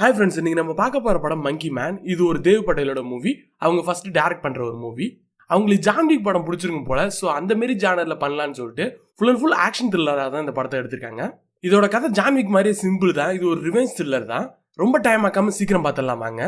Hi friends இன்னைக்கு நம்ம பார்க்க போகிற படம் மங்கி மேன் இது ஒரு தேவ் பட்டேலோட மூவி அவங்க ஃபர்ஸ்ட் டேரக்ட் பண்ணுற ஒரு மூவி அவங்களுக்கு ஜான்விக் படம் பிடிச்சிருக்கும் போல ஸோ அந்த மாரி ஜானரில் பண்ணலான்னு சொல்லிட்டு ஃபுல் அண்ட் ஃபுல் ஆக்ஷன் த்ரில்லராக தான் இந்த படத்தை எடுத்திருக்காங்க. இதோட கதை ஜான்விக் மாதிரியே சிம்பிள் தான். இது ஒரு ரிவெஞ்ச் த்ரில்லர் தான். ரொம்ப டைம் ஆக்காம சீக்கிரம் பார்த்துடலாமாங்க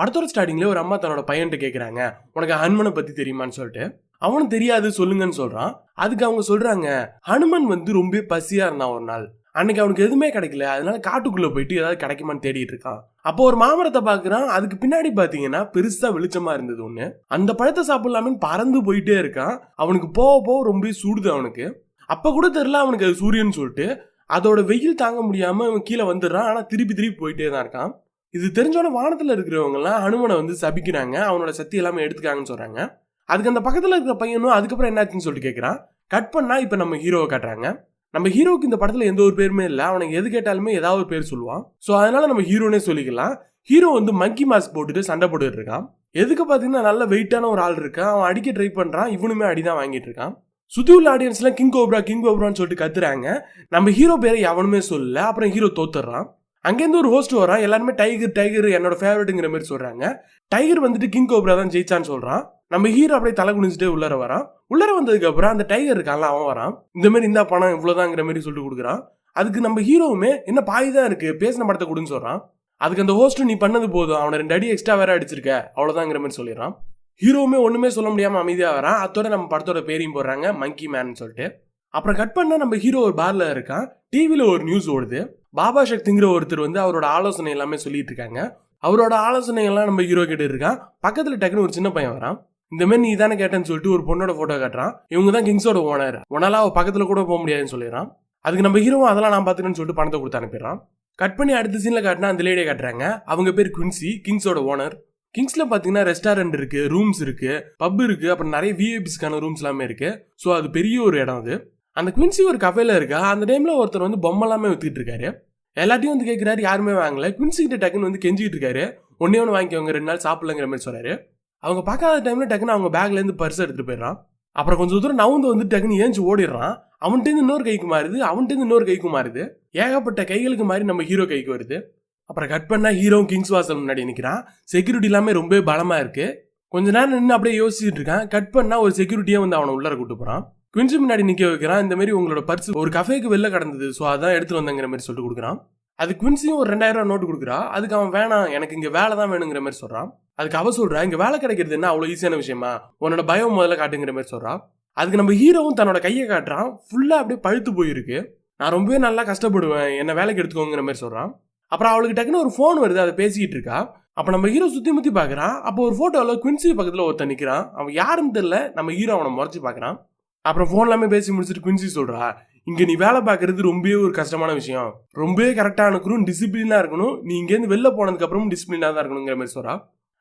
படத்தோட ஸ்டார்டிங்ல ஒரு அம்மா தன்னோட பையன்ட்டு கேட்குறாங்க உனக்கு ஹனுமனை பற்றி தெரியுமான்னு சொல்லிட்டு. அவனும் தெரியாது சொல்லுங்கன்னு சொல்கிறான் அதுக்கு அவங்க சொல்கிறாங்க ஹனுமன் வந்து ரொம்ப பசியாக இருந்தான் ஒரு நாள். அன்னைக்கு அவனுக்கு எதுவுமே கிடைக்கல. அதனால காட்டுக்குள்ள போயிட்டு ஏதாவது கிடைக்குமான்னு தேடிட்டு இருக்கான். அப்போ ஒரு மாமரத்தை பாக்குறான் அதுக்கு பின்னாடி பாத்தீங்கன்னா பெருசா வெளிச்சமா இருந்தது ஒண்ணு. அந்த பழத்தை சாப்பிட்லாமேன்னு பறந்து போயிட்டே இருக்கான். அவனுக்கு போக போக ரொம்ப சூடுது அவனுக்கு. அப்ப கூட தெரியல அவனுக்கு அது சூரியன் சொல்லிட்டு. அதோட வெயில் தாங்க முடியாம அவன் கீழே வந்துடுறான். ஆனா திருப்பி திருப்பி போயிட்டே தான் இருக்கான். இது தெரிஞ்சோட வானத்துல இருக்கிறவங்கலாம் அனுமனை ஹனுமனை வந்து சபிக்கிறாங்க. அவனோட சக்தி எல்லாமே எடுத்துக்காங்கன்னு சொல்றாங்க. அதுக்கு அந்த பக்கத்துல இருக்கிற பையனும் அதுக்கப்புறம் என்னாச்சுன்னு சொல்லிட்டு கேட்கறான் கட் பண்ணா இப்ப நம்ம ஹீரோவை காட்டுறாங்க. நம்ம ஹீரோக்கு இந்த படத்துல எந்த ஒரு பேருமே இல்லை. அவனுக்கு எது கேட்டாலுமே ஏதாவது ஒரு பேர் சொல்லுவான். ஸோ அதனால நம்ம ஹீரோனே சொல்லிக்கலாம். ஹீரோ வந்து மங்கி மாஸ்க் போட்டுட்டு சண்டை போட்டுட்டு இருக்கான். எதுக்கு பார்த்தீங்கன்னா நல்ல வெயிட்டான ஒரு ஆள் இருக்கான். அவன் அடிக்க ட்ரை பண்ணுறான் இவனுமே அடிதான் வாங்கிட்டு இருக்கான். சுத்தி உள்ள ஆடியன்ஸ்லாம் கிங் கோப்ரா கிங் கோப்ரான்னு சொல்லிட்டு கத்துறாங்க. நம்ம ஹீரோ பேரை எவனுமே சொல்லல. அப்புறம் ஹீரோ தோத்துறான். அங்கேருந்து ஒரு ஹோஸ்ட் வரான். எல்லாருமே டைகர் டைகர் என்னோட ஃபேவரட்டுங்கிற மாதிரி சொல்றாங்க. டைகர் வந்துட்டு கிங் கோப்ரா தான் ஜெயிச்சான்னு சொல்றான். நம்ம ஹீரோ அப்படியே தலை குனிஞ்சிட்டே உள்ளர வரான். உள்ளர வந்ததுக்கு அப்புறம் அந்த டைகர் இருக்கான்ல அவன் வரான். இந்த மாதிரி இந்த பணம் இவ்வளோதாங்கிற மாதிரி சொல்லிட்டு கொடுக்குறான். அதுக்கு நம்ம ஹீரோவுமே என்ன பாய் தான் இருக்கு பேசின படத்தை கொடுன்னு சொல்றான். அதுக்கு அந்த ஹோஸ்ட் நீ பண்ணது போதும். அவனை ரெண்டு அடி எக்ஸ்ட்ரா வேற அடிச்சிருக்க. அவ்வளோதாங்கிற மாதிரி சொல்லிடுறான். ஹீரோவுமே ஒன்றுமே சொல்ல முடியாமல் அமைதியாக வரான். அதோட நம்ம படத்தோட பேரையும் போடுறாங்க மங்கி மேன் சொல்லிட்டு. அப்புறம் கட் பண்ணால் நம்ம ஹீரோ ஒரு பார்ல இருக்கான். டிவியில் ஒரு நியூஸ் ஓடுது. பாபா சக்திங்கிற ஒருத்தர் வந்து அவரோட ஆலோசனை எல்லாமே சொல்லிட்டு இருக்காங்க. அவரோட ஆலோசனை எல்லாம் நம்ம ஹீரோ கிட்ட இருக்கான். பக்கத்துல டக்குன்னு ஒரு சின்ன பையன் வரான். இந்த மாதிரி நீ தானே கேட்டேன்னு சொல்லிட்டு ஒரு பொண்ணோட போட்டோ காட்டுறான். இவங்க தான் கிங்ஸோட ஓனர் உனால அவ பக்கத்துல கூட போக முடியாதுன்னு சொல்லிடுறான். அதுக்கு நம்ம ஹீரோவும் அதெல்லாம் நான் பாத்துக்கணும்னு சொல்லிட்டு பணத்தை கொடுத்து அனுப்பிடுறான். கட் பண்ணி அடுத்த சீன்ல காட்டினா அந்த லேடியை காட்டுறாங்க. அவங்க பேர் குவின்சி கிங்ஸோட ஓனர் கிங்ஸ்ல பாத்தீங்கன்னா ரெஸ்டாரண்ட் இருக்கு ரூம்ஸ் இருக்கு பப் இருக்கு அப்புறம் நிறைய விஐபிஸ்க்கான ரூம்ஸ் எல்லாமே இருக்கு. ஸோ அது பெரிய ஒரு இடம் அது. அந்த குவின்சி ஒரு கஃபேல இருக்கா? அந்த டைம்ல ஒருத்தர் வந்து பொம்மை எல்லாமே இருக்காரு. எல்லாத்தையும் வந்து கேட்குறாரு யாருமே வாங்கல. குவின்சி கிட்ட டக்குன்னு வந்து கெஞ்சிக்கிட்டு இருக்காரு. ஒன்னே ஒன்று வாங்கிக்கோங்க ரெண்டு நாள் சாப்பிடலங்கிற மாதிரி சொல்றாரு. அவங்க பார்க்காத டைம்ல டக்குன்னு அவங்க பேக்ல இருந்து பர்ஸ் எடுத்துட்டு போயிடுறான். அப்புறம் கொஞ்சம் தூரம் நவுந்து வந்து டக்குன்னு ஏஞ்சி ஓடிடுறான். அவன்கிட்ட இன்னொரு கைக்கு மாறுது அவன்கிட்ட இன்னொரு கைக்கு மாறுது. ஏகப்பட்ட கைகளுக்கு மாதிரி நம்ம ஹீரோ கைக்கு வருது. அப்புறம் கட் பண்ணா ஹீரோ கிங்ஸ் வாசல் முன்னாடி நிற்கிறான் செக்யூரிட்டி எல்லாமே ரொம்பவே பலமா இருக்கு. கொஞ்ச நேரம் நின்று அப்படியே யோசிச்சுட்டு இருக்கான். கட் பண்ணா ஒரு செக்யூரிட்டியே வந்து அவனை உள்ளார கூட்டு போறான். குவின்ஸு முன்னாடி நிக்க வைக்கிறான். இந்த மாதிரி உங்களோட பர்ஸ் ஒரு கஃபேக்கு வெளில கடந்தது. ஸோ அதான் எடுத்துட்டு வந்தங்கிற மாதிரி சொல்லிட்டு கொடுக்குறான். அது குவின்சியும் ஒரு ரெண்டாயிரம் ரூபா நோட்டு கொடுக்குறா. அதுக்கு அவன் வேணாம். எனக்கு இங்க வேலை தான் வேணுங்கிற மாதிரி சொல்றான். அதுக்கு அவ சொல்றா இங்க வேலை கிடைக்கிறது என்ன? அவ்வளோ ஈஸியான விஷயமா? உன்னோட பயம் முதல்ல காட்டுங்கிற மாதிரி சொல்றான் அதுக்கு நம்ம ஹீரோவும் தன்னோட கையை காட்டுறான். ஃபுல்லா அப்படியே பழுத்து போயிருக்கு. நான் ரொம்பவே நல்லா கஷ்டப்படுவேன். என்ன வேலைக்கு எடுத்துக்கோங்கிற மாதிரி சொல்றான். அப்புறம் அவளுக்கு டக்குன்னு ஒரு ஃபோன் வருது. அதை பேசிக்கிட்டு இருக்கா. அப்போ நம்ம ஹீரோ சுற்றி முற்றி பார்க்குறான் அப்போ ஒரு ஃபோட்டோவில் குவின்சி பக்கத்தில் ஒருத்தன் நிற்கிறான் அவன் யாருன்னு தெரில நம்ம ஹீரோ அவனை முறைச்சி பார்க்கறான் அப்புறம் ஃபோன் எல்லாமே பேசி முடிச்சுட்டு குவின்சி சொல்றா இங்க நீ வேலை பார்க்கறது ரொம்பவே ஒரு கஷ்டமான விஷயம். ரொம்பவே கரெக்டாக இருக்கணும் டிசிப்ளினா இருக்கணும். நீ இங்கேருந்து வெளில போனதுக்கு அப்புறம் டிசிப்ளினா தான் இருக்கணுங்கிற மாதிரி சொல்றா.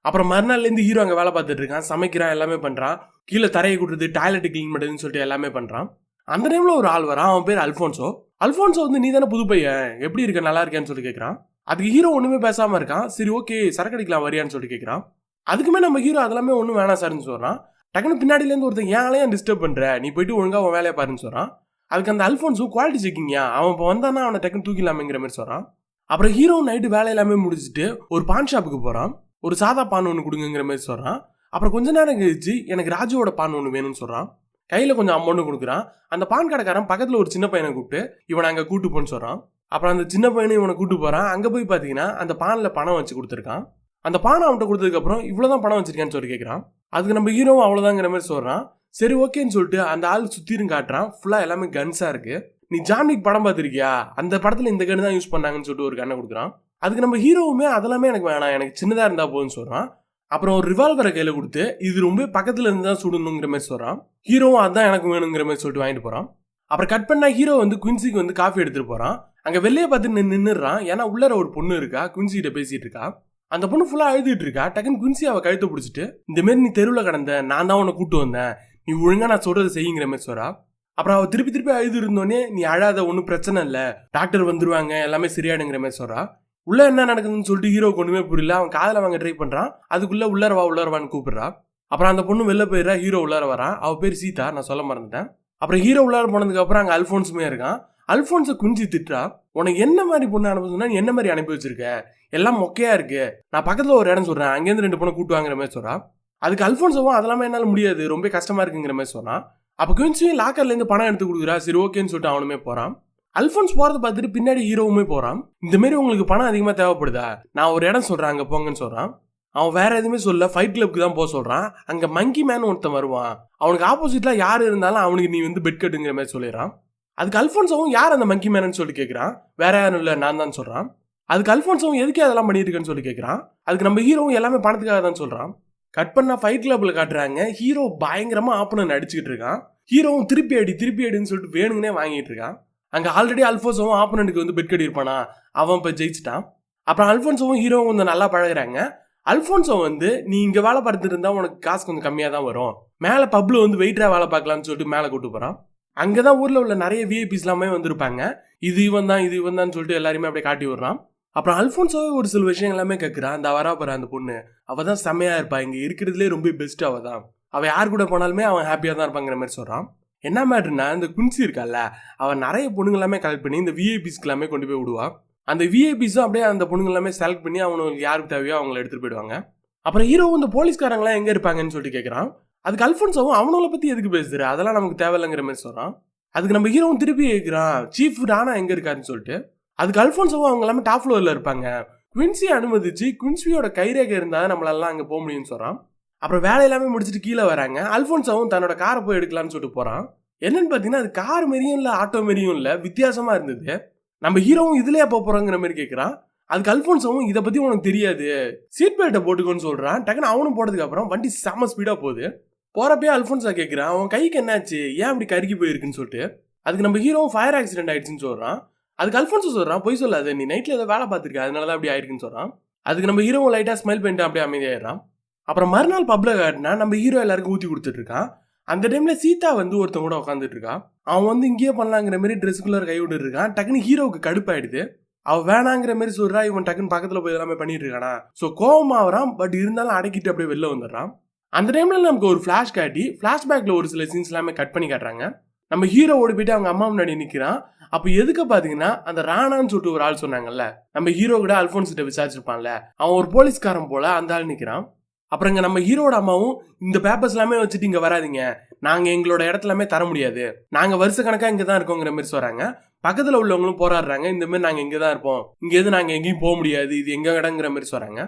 அப்புறம் மறுநாள்லேருந்து ஹீரோ அங்கே வேலை பார்த்துட்டு இருக்கான். சமைக்கிறான் எல்லாமே பண்ணுறான் கீழே தரையை கூட்டுறது டாய்லெட் க்ளீன் பண்ணுறதுன்னு சொல்லிட்டு எல்லாமே பண்ணுறான் அந்த டைமில் ஒரு ஆள் வரான் அவன் பேர் அல்ஃபோன்சோ. அல்ஃபோன்சோ வந்து நீ தானே புது பையன்? எப்படி இருக்க? நல்லா இருக்கேன்னு சொல்லி கேட்குறான் அதுக்கு ஹீரோ ஒன்றுமே பேசாமல் இருக்கான். சரி ஓகே சரக்கு அடிக்கலாம் வரியான்னு சொல்லிட்டு கேட்குறான் அதுக்குமே நம்ம ஹீரோ அதெல்லாமே ஒன்றும் வேணாம் சார்னு சொல்கிறான் டக்குனு பின்னாடிலேருந்து ஒருத்தன் ஏன் டிஸ்டர்ப் பண்ணுற நீ போயிட்டு ஒழுங்காக உன் வேலையை பாருன்னு சொல்கிறான் அதுக்கு அந்த அல்ஃபோன்ஸும் குவாலிட்டி செக்கிங்கயா அவன் இப்போ வந்தானா அவனை டக்குன்னு தூக்கிடலாமேங்கிற மாதிரி சொல்கிறான் அப்புறம் ஹீரோ நைட்டு வேலை எல்லாமே முடிச்சுட்டு ஒரு பான் ஷாப்புக்கு போகிறான் ஒரு சாதா பான் ஒன்று கொடுங்கிற மாதிரி சொல்கிறான் அப்புறம் கொஞ்ச நேரம் கழிச்சு எனக்கு ராஜுவோட பான் ஒன்று வேணும்னு சொல்கிறான் கையில் கொஞ்சம் அமௌண்ட்டு கொடுக்குறான். அந்த பான் கடைக்காரன் பக்கத்தில் ஒரு சின்ன பையனை கூப்பிட்டு இவனை அங்கே கூட்டு போன்னு சொல்கிறான் அப்புறம் அந்த சின்ன பையனை இவனை கூட்டு போகிறான் அங்கே போய் பார்த்தீங்கன்னா அந்த பானில் பணம் வச்சு கொடுத்துருக்கான். அந்த பானை அவன்கிட்ட கொடுத்ததுக்கப்புறம் இவ்வளோ தான் பணம் வச்சிருக்கேன்னு சொல்லி கேட்குறான் அதுக்கு நம்ம ஹீரோவும் அவ்வளோதாங்கிற மாதிரி சொல்கிறான் சரி ஓகேன்னு சொல்லிட்டு அந்த ஆள் சுற்றிலும் காட்டுறான். ஃபுல்லாக எல்லாமே கன்ஸாக இருக்குது நீ ஜான்விக் படம் பார்த்துருக்கியா? அந்த படத்தில் இந்த கன் தான் யூஸ் பண்ணாங்கன்னு சொல்லிட்டு ஒரு கண்ணை கொடுக்குறான். அதுக்கு நம்ம ஹீரோவுமே அதெல்லாமே எனக்கு வேணாம். எனக்கு சின்னதாக இருந்தால் போதும்னு சொல்கிறான் அப்புறம் ஒரு ரிவால்வரை கையில் கொடுத்து இது ரொம்ப பக்கத்தில் இருந்து தான் சுடணுங்கிற மாதிரி சொல்கிறான் ஹீரோவும் அதான் எனக்கு வேணுங்கிற மாதிரி சொல்லிட்டு வாங்கிட்டு போகிறான் அப்புறம் கட் பண்ணால் ஹீரோ வந்து குயின்சிக்கு வந்து காஃபி எடுத்துட்டு போகிறான் அங்கே வெளியே பார்த்து நின்று நின்னுறான் ஏன்னா உள்ளர ஒரு பொண்ணு இருக்கா? குயின்சிகிட்ட பேசிகிட்டு இருக்கா. அந்த பொண்ணு ஃபுல்லாக அழுதுட்டு இருக்கா. டக்குன்னு குன்சி அவள் கழுத்தை பிடிச்சிட்டு இந்த மாரி நீ தெருவில் கடந்த நான் தான் உன்னை கூட்டு வந்தேன். நீ ஒழுங்காக நான் சொல்கிறத செய்யுங்கிற மாதிரி சொல்கிறா அப்புறம் அவள் திருப்பி திருப்பி அழுது இருந்தோடனே நீ அழாத ஒன்றும் பிரச்சனை இல்லை. டாக்டர் வந்துருவாங்க எல்லாமே சரியாடுங்கிற மாதிரி சொல்கிறா உள்ள என்ன நடக்குதுன்னு சொல்லிட்டு ஹீரோ ஒன்றுமே புரியல. அவன் காதில் வாங்க ட்ரை பண்ணுறான் அதுக்குள்ளே உள்ளரவா உள்ளரவான்னு கூப்பிட்றா. அப்புறம் அந்த பொண்ணு வெளில போயிடுறா ஹீரோ உள்ளார வரான். அவள் பேர் சீதா நான் சொல்ல மறந்துட்டேன். அப்புறம் ஹீரோ உள்ளார போனதுக்கப்புறம் அங்கே அல்ஃபோன்ஸுமே இருக்கான். அல்போன்ஸை குஞ்சு திட்டுறா உனக்கு என்ன மாதிரி பொண்ணு அனுப்ப சொன்னா நீ என்ன மாதிரி அனுப்பி வச்சிருக்க? எல்லாம் மொக்கையா இருக்கு. நான் பக்கத்துல ஒரு இடம் சொல்றேன். அங்கேருந்து ரெண்டு பொண்ணை கூட்டு வாங்குற மாதிரி சொல்றான் அதுக்கு அல்போன்ஸோவும் அதெல்லாமே என்னால முடியாது. ரொம்ப கஷ்டமா இருக்குங்கிற மாதிரி சொன்னான் அப்ப குயின்ஸையும் லாக்கர்ல இருந்து பணம் எடுத்து கொடுக்குறா. சரி ஓகேன்னு சொல்லிட்டு அவனுமே போறான். அல்போன்ஸ் போகிறத பார்த்துட்டு பின்னாடி ஹீரோவுமே போறான். இந்த மாதிரி உங்களுக்கு பணம் அதிகமா தேவைப்படுதா? நான் ஒரு இடம் சொல்றேன் அங்க போங்கன்னு சொல்றான். அவன் வேற எதுவுமே சொல்ல ஃபைட் கிளப்புக்கு தான் போக சொல்றான். அங்க மங்கி மேன் ஒருத்தன் வருவான். அவனுக்கு ஆப்போசிட்ல யார் இருந்தாலும் அவனுக்கு நீ வந்து பெட் கட்டுங்கிற மாதிரி சொல்லிடுறான். அதுக்கு அல்ஃபோன்ஸாவும் யார் அந்த மங்கி மேனன்னு சொல்லி கேட்குறான் வேற யாரும் இல்லை நான் தான் சொல்கிறான் அதுக்கு அல்ஃபோன்ஸாவும் எதுக்கே அதெல்லாம் பண்ணிட்டு இருக்கேன்னு சொல்லி கேட்குறான் அதுக்கு நம்ம ஹீரோவும் எல்லாமே பணத்துக்காக தான் சொல்கிறான் கட் பண்ணால் ஃபைட் கிளப்பில் காட்டுறாங்க. ஹீரோ பயங்கரமாக ஆப்பனன் அடிச்சுக்கிட்டு இருக்கான். ஹீரோவும் திருப்பி அடி திருப்பி அடின்னு சொல்லிட்டு வேணுங்கனே வாங்கிட்டு இருக்கான். அங்கே ஆல்ரெடி அல்போன்ஸாவும் ஆப்பனனுக்கு வந்து பெட் கட்டியிருப்பானா அவன் இப்போ ஜெயிச்சிட்டான். அப்புறம் அல்ஃபோன்ஸோவும் ஹீரோவும் கொஞ்சம் நல்லா பழகுறாங்க. அல்ஃபோன்ஸோ வந்து நீ இங்கே வேலை பார்த்துட்டு இருந்தால் உனக்கு காசு கொஞ்சம் கம்மியாக தான் வரும். மேலே பப்ளு வந்து வெயிட்டராக வேலை பார்க்கலாம்னு சொல்லிட்டு மேலே கூட்டு போகிறான் அங்கே தான் ஊரில் உள்ள நிறைய விஐபிஸ் எல்லாமே வந்திருப்பாங்க. இது இவன் தான் இது இவன் தான் சொல்லிட்டு எல்லாருமே அப்படியே காட்டி விடுறான். அப்புறம் அல்போன்சோவே ஒரு சில விஷயம் எல்லாமே கேட்குறான் அந்த வரா போகிற அந்த பொண்ணு. அவள் தான் செம்மையாக இருப்பா. இங்கே இருக்கிறதுலே ரொம்ப பெஸ்ட் அவள் தான். அவள் யார் கூட போனாலுமே அவன் ஹாப்பியாக தான் இருப்பாங்கிற மாதிரி சொல்கிறான் என்ன மேட்ருனா இந்த குன்சி இருக்கால அவன் நிறைய பொண்ணுங்க எல்லாமே கலெக்ட் பண்ணி இந்த விஐபிஸ்க்கு எல்லாமே கொண்டு போய் விடுவான் அந்த விஐபிஸும் அப்படியே அந்த பொண்ணுங்க எல்லாமே செலக்ட் பண்ணி அவனுக்கு யாருக்கு தேவையோ அவங்கள எடுத்துகிட்டு போயிடுவாங்க. அப்புறம் ஹீரோ இந்த போலீஸ்காரங்களாம் எங்கே இருப்பாங்கன்னு சொல்லிட்டு கேட்குறான் அதுக்கு அல்ஃபோன்ஸாவும் அவனோட பற்றி எதுக்கு பேசுற? அதெல்லாம் நமக்கு தேவையில்லைங்கிற மாதிரி சொல்கிறான் அதுக்கு நம்ம ஹீரோவும் திருப்பி கேட்குறான் சீஃப் ராணா எங்கே இருக்காருன்னு சொல்லிட்டு. அதுக்கு அல்ஃபோன்ஸாவும் அவங்க எல்லாமே டாப் ஃப்ளோரில் இருப்பாங்க. குவின்சியை அனுமதிச்சு குவின்சியோட கைரேகை இருந்தால் நம்மளெல்லாம் அங்கே போக முடியும்னு சொல்கிறான் அப்புறம் வேலை எல்லாமே முடிச்சுட்டு கீழே வராங்க. அல்ஃபோன்ஸாவும் தன்னோட காரை போய் எடுக்கலாம்னு சொல்லிட்டு போகிறான் என்னன்னு பார்த்தீங்கன்னா அது கார் மாரியும் இல்லை ஆட்டோ மாரியும் இல்லை வித்தியாசமாக இருந்தது. நம்ம ஹீரோவும் இதுலேயே போக போகிறோங்கிற மாதிரி கேட்குறான் அதுக்கு அல்போன்ஸாவும் இதை பற்றி உனக்கு தெரியாது. சீட் பெல்ட்டை போட்டுக்கோன்னு சொல்கிறான் டக்குன்னு அவனும் போட்டதுக்கப்புறம் வண்டி செம ஸ்பீடாக போகுது. போறப்பயே அல்ஃபோன்ஸா கேட்குறான் அவன் கைக்கு என்னாச்சு? ஏன் அப்படி கருகி போயிருக்குன்னு சொல்லிட்டு. அதுக்கு நம்ம ஹீரோவும் ஃபயர் ஆக்சிடென்ட் ஆயிடுச்சுன்னு சொல்கிறான் அதுக்கு அல்போன்ஸோ சொல்கிறான் போய் சொல்லாது நீ நைட்டில் ஏதோ வேலை பார்த்துருக்க அதனால தான் அப்படி ஆயிருக்குன்னு சொல்கிறான் அதுக்கு நம்ம ஹீரோவும் லைட்டாக ஸ்மைல் பண்ணிட்டு அப்படியே அமைதியாயிடுறான். அப்புறம் மறுநாள் பப்ளிக் காட்டினா நம்ம ஹீரோ எல்லாருக்கும் ஊற்றி கொடுத்துட்ருக்கான் அந்த டைமில் சீதா வந்து ஒருத்தன் கூட உட்காந்துட்டு இருக்கான். அவன் வந்து இங்கேயே பண்ணலாங்கிற மாதிரி ட்ரெஸ்ஸுக்குள்ளே கை விட்டு இருக்கான். டக்குன்னு ஹீரோவுக்கு கடுப்பாயிடுது. அவன் வேணாங்கிற மாதிரி சொல்கிறா இவன் டக்குன்னு பக்கத்தில் போய் எல்லாமே பண்ணிட்டு இருக்கானா? ஸோ கோவமா வரான் பட் இருந்தாலும் அடக்கிட்டு அப்படியே வெளில வந்துடுறான். அந்த டைமில் நமக்கு ஒரு ஃப்ளாஷ் காட்டி ஃப்ளாஷ்பேக்கில் ஒரு சில சீன்ஸ் எல்லாமே கட் பண்ணி காட்டுறாங்க. நம்ம ஹீரோ ஓடி போயிட்டு அவங்க அம்மா முன்னாடி நிற்கிறான் அப்போ எதுக்கு பார்த்தீங்கன்னா அந்த ராணான்னு சொல்லிட்டு ஒரு ஆள் சொன்னாங்கல்ல நம்ம ஹீரோ கூட அல்ஃபோன்ஸ் கிட்ட விசாரிச்சிருப்பான்ல அவன் ஒரு போலீஸ்காரன் போல அந்த ஆள் நிற்கிறான் அப்புறம் இங்கே நம்ம ஹீரோட அம்மாவும் இந்த பேப்பர்ஸ் எல்லாமே வச்சுட்டு இங்கே வராதீங்க. நாங்கள் எங்களோட இடத்துலாமே தர முடியாது. நாங்கள் வருஷ கணக்காக இங்கே தான் இருக்கோங்கிற மாதிரி சொல்றாங்க. பக்கத்தில் உள்ளவங்களும் போராடுறாங்க. இந்த மாதிரி நாங்கள் இங்கே தான் இருப்போம். இங்கே எது நாங்கள் எங்கேயும் போக முடியாது. இது எங்க இடங்கிற மாதிரி சொல்கிறாங்க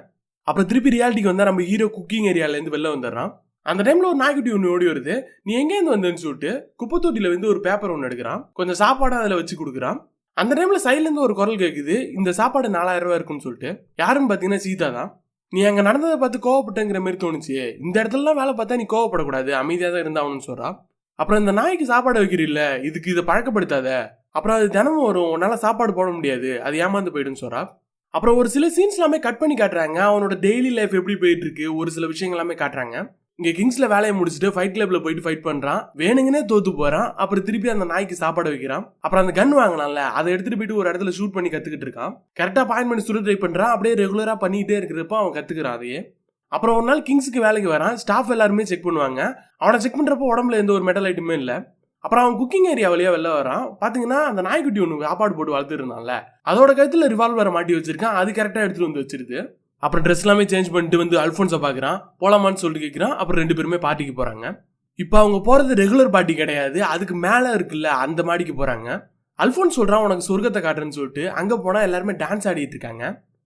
அப்புறம் திருப்பி ரியாலிட்டிக்கு வந்தால் நம்ம ஹீரோ குக்கிங் ஏரியாலேருந்து வெளில வந்துடுறான். அந்த டைமில் ஒரு நாய்க்குட்டி ஒன்று ஓடி வருது. நீ எங்கேருந்து வந்தேன்னு சொல்லிட்டு குப்பத்தொட்டியில் வந்து ஒரு பேப்பர் ஒன்று எடுக்கிறான். கொஞ்சம் சாப்பாடு அதில் வச்சு கொடுக்குறான். அந்த டைமில் சைட்லேருந்து ஒரு குரல் கேட்குது இந்த சாப்பாடு நாலாயிரம் இருக்கும்னு இருக்குன்னு சொல்லிட்டு. யாருன்னு பார்த்தீங்கன்னா சீதா தான். நீ அங்கே நடந்ததை பார்த்து கோவப்பட்டங்கிற மாதிரி தோணுச்சு இந்த இடத்துலலாம் வேலை பார்த்தா நீ கோவப்படக்கூடாது. அமைதியாக தான் இருந்தாவணும்னு சொல்றா. அப்புறம் இந்த நாய்க்கு சாப்பாடு வைக்கிறீல்ல. இதுக்கு இதை பழக்கப்படுத்தாத. அப்புறம் அது தினமும் வரும். உன்னால் சாப்பாடு போட முடியாது. அது ஏமாந்து போயிடுன்னு சொல்கிறா அப்புறம் ஒரு சில சீன்ஸ் எல்லாமே கட் பண்ணி காட்டுறாங்க. அவனோட டெய்லி லைஃப் எப்படி போயிட்டு இருக்கு ஒரு சில விஷயங்கள் எல்லாமே காட்டுறாங்க. இங்க கிங்ஸ்ல வேலையை முடிச்சுட்டு ஃபைட் கிளப்ல போயிட்டு ஃபைட் பண்றான். வேணுங்கனே தோத்து போறான். அப்புறம் திருப்பி அந்த நாய்க்கு சாப்பாடு வைக்கிறான். அப்புறம் அந்த கன் வாங்கலாம்ல அதை எடுத்துட்டு போயிட்டு ஒரு இடத்துல ஷூட் பண்ணி கத்துக்கிட்டு இருக்கான். கரெக்டா பாயிண்ட் பண்ணி சுட ட்ரை பண்றான். அப்படியே ரெகுலரா பண்ணிட்டே இருக்கிறப்ப அவன் கத்துக்கிறான் அதையே. அப்புறம் ஒரு நாள் கிங்ஸுக்கு வேலைக்கு வரான். ஸ்டாஃப் எல்லாருமே செக் பண்ணுவாங்க. அவனை செக் பண்ணுறப்போ உடம்புல எந்த ஒரு மெட்டல் ஐட்டமே இல்லை. அப்புறம் அவன் குக்கிங் ஏரியா வழியாக வெளில வரான். பார்த்தீங்கன்னா அந்த நாய்க்குட்டி ஒன்று சாப்பாடு போட்டு வளர்த்துருந்தான்ல. அதோட கழுத்துல ரிவால்வரை மாட்டி வச்சிருக்கான். அது கரெக்டாக எடுத்துகிட்டு வந்து வச்சிருது. அப்புறம் ட்ரெஸ் எல்லாமே சேஞ்ச் பண்ணிட்டு வந்து அல்ஃபோன்ஸை பார்க்குறான் போலாமான்னு சொல்லிட்டு கேட்குறான் அப்புறம் ரெண்டு பேருமே பார்ட்டிக்கு போகிறாங்க இப்போ அவங்க போகிறது ரெகுலர் பார்ட்டி கிடையாது. அதுக்கு மேலே இருக்குல்ல அந்த மாடிக்கு போகிறாங்க அல்ஃபோன்ஸ் சொல்கிறான் உனக்கு சொர்க்கத்தை காட்டுறேன்னு சொல்லிட்டு. அங்கே போனால் எல்லாருமே டான்ஸ் ஆடிட்டு இருக்காங்க.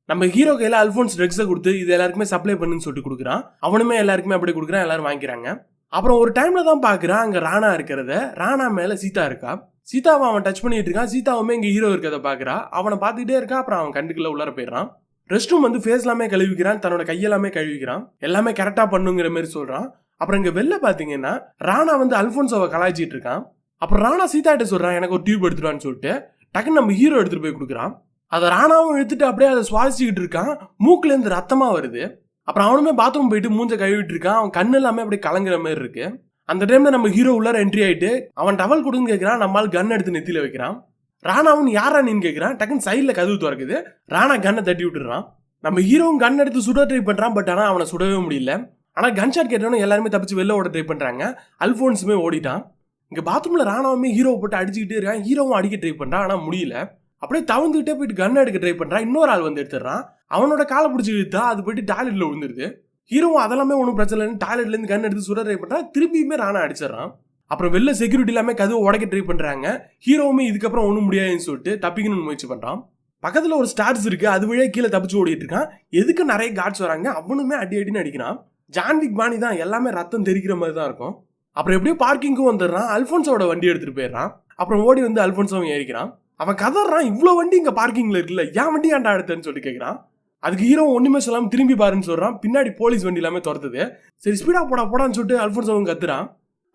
நம்ம ஹீரோ கையில் அல்ஃபோன்ஸ் ட்ரெக்ஸை கொடுத்து இது எல்லாருக்குமே சப்ளை பண்ணுன்னு சொல்லிட்டு கொடுக்குறான். அவனுமே எல்லாருக்குமே அப்படி கொடுக்குறான். எல்லாரும் வாங்கிக்கிறாங்க. அப்புறம் ஒரு டைமில் தான் பார்க்குறான் அங்கே ராணா இருக்கிறத. ராணா மேலே சீதா இருக்கா? சீதாவை அவன் டச் பண்ணிட்டு இருக்கான். சீதாவுமே இங்கே ஹீரோ இருக்கிறத பார்க்குறா அவனை பார்த்துக்கிட்டே இருக்கா அப்புறம் அவன் கண்டுக்குள்ள உள்ளார போயிடுறான். ரெஸ்ட் ரூம் வந்து ஃபேஸ் எல்லாமே கழுவிக்கிறான் தன்னோட கையெல்லாமே கழுவிக்கிறான். எல்லாமே கரெக்டாக பண்ணுங்கிற மாதிரி சொல்கிறான் அப்புறம் இங்கே வெளில பார்த்தீங்கன்னா ராணா வந்து அல்ஃபோன்ஸோவை கலாய்ச்சிட்டு இருக்கான். அப்புறம் ராணா சீதாட்ட சொல்கிறான் எனக்கு ஒரு டியூப் எடுத்துருவான்னு சொல்லிட்டு. டக்குன்னு நம்ம ஹீரோ எடுத்துகிட்டு போய் கொடுக்குறான். அதை ராணாவும் எடுத்துட்டு அப்படியே அதை சுவாசிச்சுக்கிட்டு இருக்கான். மூக்குலேருந்து ரத்தமாக வருது. அப்புறம் அவனுமே பாத்ரூம் போயிட்டு மூஞ்ச கழுவிட்டு இருக்கான். அவன் கண்ணு எல்லாமே அப்படியே கலங்குற மாதிரி இருக்கு. அந்த டைம்ல நம்ம ஹீரோ உள்ளார என்ட்ரி ஆயிட்டு அவன் டவல் கொடுன்னு கேட்கறான் நம்மால் கன் எடுத்து நெத்தியில வைக்கிறான். ராணாவும் யாரா நீன்னு கேட்கறான் டக்குன்னு சைடில் கதவு திறக்குது. ராணா கன்னை தட்டி விட்டுறான் நம்ம ஹீரோவும் கன் எடுத்து சுட ட்ரை பண்றான் பட் ஆனால் அவனை சுடவே முடியல. ஆனால் கன் ஷாட் கேட்டவனே எல்லாருமே தப்பிச்சு வெளில ஓட ட்ரை பண்றாங்க. அல்போன்ஸுமே ஓடிட்டான். இங்க பாத்ரூம்ல ராணாவுமே ஹீரோவை போட்டு அடிச்சுக்கிட்டே இருக்கான். ஹீரோவும் அடிக்க ட்ரை பண்றான் ஆனா முடியல. அப்படியே தவந்துகிட்டே போயிட்டு கன் எடுக்க ட்ரை பண்றான். இன்னொரு ஆள் வந்து எடுத்துடுறான். அவனோட காலை பிடிச்சி இழுத்தா அது போயிட்டு டாய்லெட்டில் விழுந்துருது. ஹீரோவும் அதெல்லாமே ஒன்றும் பிரச்சனை இல்லை டாய்லெட்லேருந்து கண் எடுத்து சுட ட்ரை பண்றான் திரும்பியுமே ராணா அடிச்சிடறான். அப்புறம் வெளில செக்யூரிட்டி இல்லாமல் கதவு உடைக்க ட்ரை பண்ணுறாங்க ஹீரோவுமே இதுக்கப்புறம் ஒன்றும் முடியாதுன்னு சொல்லிட்டு தப்பிக்கணும்னு முயற்சி பண்ணுறான் பக்கத்தில் ஒரு ஸ்டார்ஸ் இருக்குது அது வழியே கீழே தப்பிச்சு ஓடிட்டு இருக்கான். எதுக்கு நிறைய காட்ஸ் வராங்க? அவனுமே அடி அடின்னு அடிக்கிறான். ஜான்விக் பாணி தான் எல்லாமே ரத்தம் தெரிக்கிற மாதிரி தான் இருக்கும். அப்புறம் எப்படியோ பார்க்கிங்க்கும் வந்துடுறான். அல்ஃபோன்ஸோட வண்டி எடுத்துகிட்டு போயிடுறான். அப்புறம் ஓடி வந்து அல்போன்ஸோவும் ஏறிக்கிறான். அவன் கதறான் இவ்வளோ வண்டி இங்கே பார்க்கிங்கில் இருக்குல்ல ஏன் வண்டி ஏன்டா எடுத்தேன்னு சொல்லி கேட்குறான் அதுக்கு ஹீரோ ஒன்றுமே சொல்லாமல் திரும்பி பாருன்னு சொல்கிறான் பின்னாடி போலீஸ் வண்டி எல்லாமே துரத்துது. சரி ஸ்பீடாக போடா போடான்னு சொல்லிட்டு அல்போன்ஸோவும் கத்துறான்.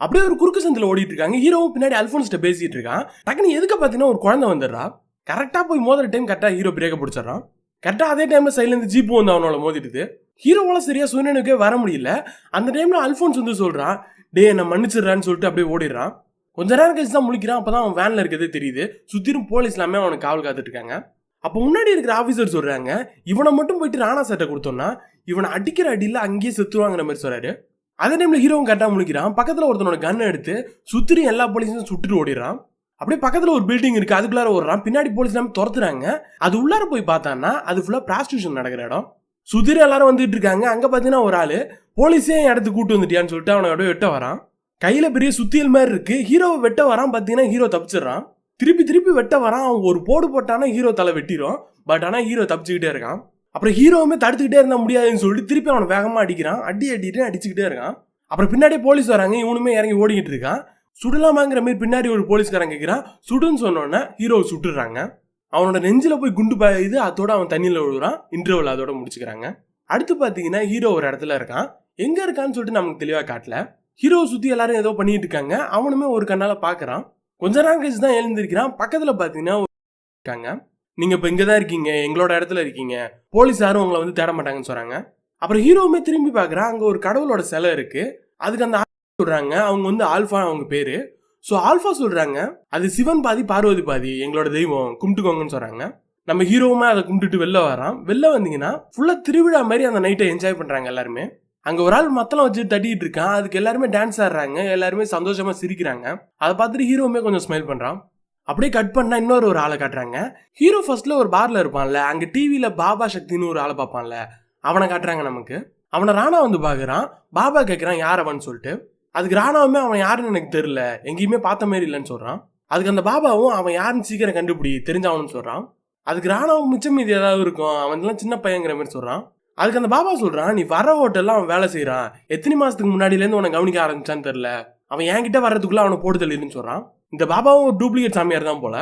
அப்படியே ஒரு குறுக்கு சந்தில் ஓடிட்டு இருக்காங்க. ஹீரோவும் பின்னாடி அல்ஃபோன்ஸ்கிட்ட பேசிட்டு இருக்கான். டக்குன்னு எதுக்கு பார்த்தீங்கன்னா ஒரு குழந்தை வந்துடுறா. கரெக்டாக போய் மோதுற டைம் கரெக்டாக ஹீரோ பிரேக்க பிடிச்சிடறான். கரெக்டாக அதே டைமில் சைட்ல ஜீப்பு வந்து அவனோட மோதிடுது. ஹீரோவெல்லாம் சரியாக சூரியனுக்கே வர முடியல. அந்த டைமில் அல்ஃபோன்ஸ் வந்து சொல்கிறான் டே என்னை மன்னிச்சிடுறான்னு சொல்லிட்டு அப்படியே ஓடிடுறான். கொஞ்ச நேரம் கழிச்சு தான் முழிக்கிறான். அப்போ தான் அவன் வேனில் இருக்கிறதே தெரியுது. சுற்றிலும் போலீஸ் எல்லாமே அவனுக்கு காவல் காத்துட்டு இருக்காங்க. அப்போ முன்னாடி இருக்கிற ஆஃபீஸர் சொல்கிறாங்க இவனை மட்டும் போயிட்டு ராணா சட்டை கொடுத்தோன்னா இவனை அடிக்கிற அடியில் அங்கேயே செத்துருவாங்கிற மாதிரி சொல்கிறாரு அதே டைம்ல ஹீரோவும் கரெக்டாக முழிக்கிறான். பக்கத்தில் ஒருத்தனோட கன்னை எடுத்து சுற்றி எல்லா போலீஸும் சுட்டுட்டு ஓடிடுறான். அப்படியே பக்கத்தில் ஒரு பில்டிங் இருக்குது அதுக்குள்ளார ஓடுறான். பின்னாடி போலீஸ் எல்லாமே துரத்துறாங்க. அது உள்ளார போய் பார்த்தான்னா அது ஃபுல்லாக ப்ராஸ்டியூஷன் நடக்கிற இடம். சுத்திரி எல்லாரும் வந்துட்டு இருக்காங்க. அங்கே பார்த்தீங்கன்னா ஒரு ஆள் போலீஸே என் இடத்துக்கு கூட்டு வந்துட்டியான்னு சொல்லிட்டு அவனை அப்படியே வெட்ட வரான். கையில் பெரிய சுத்தியல் மாதிரி இருக்குது ஹீரோவை வெட்ட வரான். பார்த்தீங்கன்னா ஹீரோ தப்பிச்சிடுறான். திருப்பி திருப்பி வெட்ட வரான். அவன் ஒரு போடு போட்டானா ஹீரோ தலை வெட்டிடும் பட் ஆனால் ஹீரோ தப்பிச்சுக்கிட்டே இருக்கான். அப்புறம் ஹீரோவுமே தடுத்துக்கிட்டே இருந்தால் முடியாதுன்னு சொல்லிட்டு திருப்பி அவனை வேகமாக அடிக்கிறான். அடி அடிட்டு அடிச்சுக்கிட்டே இருக்கான். அப்புறம் பின்னாடியே போலீஸ் வராங்க. இவனுமே இறங்கி ஓடிக்கிட்டு இருக்கான். சுடலாமாங்கிற மாதிரி பின்னாடி ஒரு போலீஸ்காரன் கேட்கிறான் சுடுன்னு சொன்னோன்னே ஹீரோவை சுட்டுறாங்க. அவனோட நெஞ்சில் போய் குண்டு பாயுது. அதோட அவன் தண்ணியில் விழுறான். இன்டர்வல் அதோட முடிச்சுக்கிறாங்க. அடுத்து பார்த்தீங்கன்னா ஹீரோ ஒரு இடத்துல இருக்கான். எங்கே இருக்கான்னு சொல்லிட்டு நமக்கு தெளிவாக காட்டல. ஹீரோவை சுற்றி எல்லாரும் ஏதோ பண்ணிட்டு இருக்காங்க. அவனுமே ஒரு கண்ணால் பார்க்குறான் கொஞ்ச நேரம் கழிச்சு தான் எழுந்திருக்கிறான். பக்கத்தில் பார்த்தீங்கன்னா இருக்காங்க. நீங்கள் இப்போ இங்கே தான் இருக்கீங்க எங்களோட இடத்துல இருக்கீங்க. போலீஸ் யாரும் உங்களை வந்து தேட மாட்டாங்கன்னு சொல்கிறாங்க அப்புறம் ஹீரோவுமே திரும்பி பார்க்குறான் அங்கே ஒரு கடவுளோட சிலை இருக்குது அதுக்கு அந்த சொல்கிறாங்க அவங்க வந்து ஆல்ஃபா அவங்க பேர். ஸோ ஆல்ஃபா சொல்கிறாங்க அது சிவன் பாதி பார்வதி பாதி எங்களோட தெய்வம் கும்பிட்டுக்கோங்கன்னு சொல்கிறாங்க நம்ம ஹீரோவுமே அதை கும்பிட்டுட்டு வெளில வரான். வெளில வந்தீங்கன்னா ஃபுல்லாக திருவிழா மாதிரி அந்த நைட்டை என்ஜாய் பண்ணுறாங்க எல்லாருமே. அங்கே ஒரு ஆள் மத்தளம் வச்சு தட்டிட்டு இருக்கான். அதுக்கு எல்லாருமே டான்ஸ் ஆடுறாங்க. எல்லாருமே சந்தோஷமா சிரிக்கிறாங்க. அதை பார்த்துட்டு ஹீரோவுமே கொஞ்சம் ஸ்மைல் பண்ணுறான் அப்படியே கட் பண்ணா இன்னொரு ஒரு ஆளை காட்டுறாங்க. ஹீரோ ஃபர்ஸ்ட்ல ஒரு பார்ல இருப்பான்ல. அங்க டிவியில் பாபா சக்தின்னு ஒரு ஆளை பார்ப்பான்ல. அவனை காட்டுறாங்க நமக்கு. அவனை ராணா வந்து பாக்குறான். பாபா கேட்குறான் யார் அவன்? சொல்லிட்டு. அதுக்கு ராணாவுமே அவன் யாருன்னு எனக்கு தெரியல. எங்கேயுமே பார்த்த மாதிரி இல்லைன்னு சொல்றான். அதுக்கு அந்த பாபாவும் அவன் யாருன்னு சீக்கிரம் கண்டுபிடி தெரிஞ்சவனு சொல்றான். அதுக்கு ராணாவும் மிச்சம் மீதி ஏதாவது இருக்கும். அவன் சின்ன பையங்கிற மாதிரி சொல்றான். அதுக்கு அந்த பாபா சொல்றான் நீ வர ஹோட்டல்ல அவன் வேலை செய்யறான் எத்தனை மாசத்துக்கு முன்னாடில இருந்து உன்னை கவனிக்க ஆரம்பிச்சான்னு தெரியல. அவன் என்கிட்ட வர்றதுக்குள்ள அவனை போட்டு தள்ளிடுன்னு சொல்றான். இந்த பாபாவும் ஒரு டூப்ளிகேட் சாமியார் தான் போல.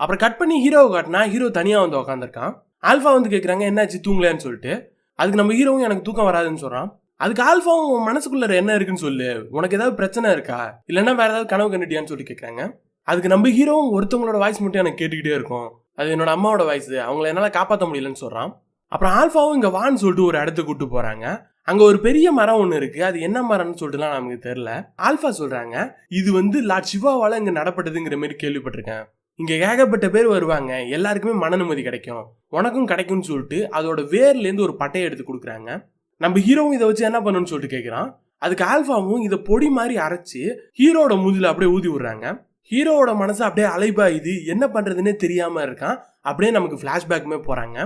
அப்புறம் கட் பண்ணி ஹீரோவை காட்டினா ஹீரோ தனியா வந்து உக்காந்துருக்கான். ஆல்ஃபா வந்து கேட்குறாங்க என்னாச்சு தூங்கலையான்னு சொல்லிட்டு. அதுக்கு நம்ம ஹீரோவும் எனக்கு தூக்கம் வராதுன்னு சொல்றான். அதுக்கு ஆல்ஃபாவும் உன் மனசுக்குள்ள என்ன இருக்குன்னு சொல்லு. உனக்கு ஏதாவது பிரச்சனை இருக்கா? இல்லைன்னா வேற ஏதாவது கனவு கண்டுட்டியான்னு சொல்லி கேட்குறாங்க அதுக்கு நம்ம ஹீரோவும் ஒருத்தவங்களோட வாய்ஸ் மட்டும் எனக்கு கேட்டுக்கிட்டே இருக்கும். அது என்னோட அம்மாவோட வாய்ஸ் அவங்கள என்னால் காப்பாற்ற முடியலன்னு சொல்கிறான் அப்புறம் ஆல்ஃபாவும் இங்கே வான்னு சொல்லிட்டு ஒரு இடத்துக்கு கூட்டு போகிறாங்க அங்கே ஒரு பெரிய மரம் ஒன்று இருக்குது அது என்ன மரம்னு சொல்லிட்டுலாம் நமக்கு தெரில ஆல்ஃபா சொல்கிறாங்க இது வந்து லார்ட் சிவாவால் இங்கே நடப்பட்டதுங்கிற மாதிரி கேள்விப்பட்டிருக்கேன். இங்கே ஏகப்பட்ட பேர் வருவாங்க. எல்லாருக்குமே மன நிம்மதி கிடைக்கும். உனக்கும் கிடைக்கும்னு சொல்லிட்டு அதோட வேர்லேருந்து ஒரு பட்டையை எடுத்து கொடுக்குறாங்க. நம்ம ஹீரோவும் இதை வச்சு என்ன பண்ணணும்னு சொல்லிட்டு கேட்குறான் அதுக்கு ஆல்ஃபாவும் இதை பொடி மாதிரி அரைச்சி ஹீரோட மூஞ்சில அப்படியே ஊதி விடுறாங்க. ஹீரோவோட மனசு அப்படியே அலைபாயுது. என்ன பண்ணுறதுன்னே தெரியாமல் இருக்கான். அப்படியே நமக்கு ஃப்ளாஷ்பேக்குமே போகிறாங்க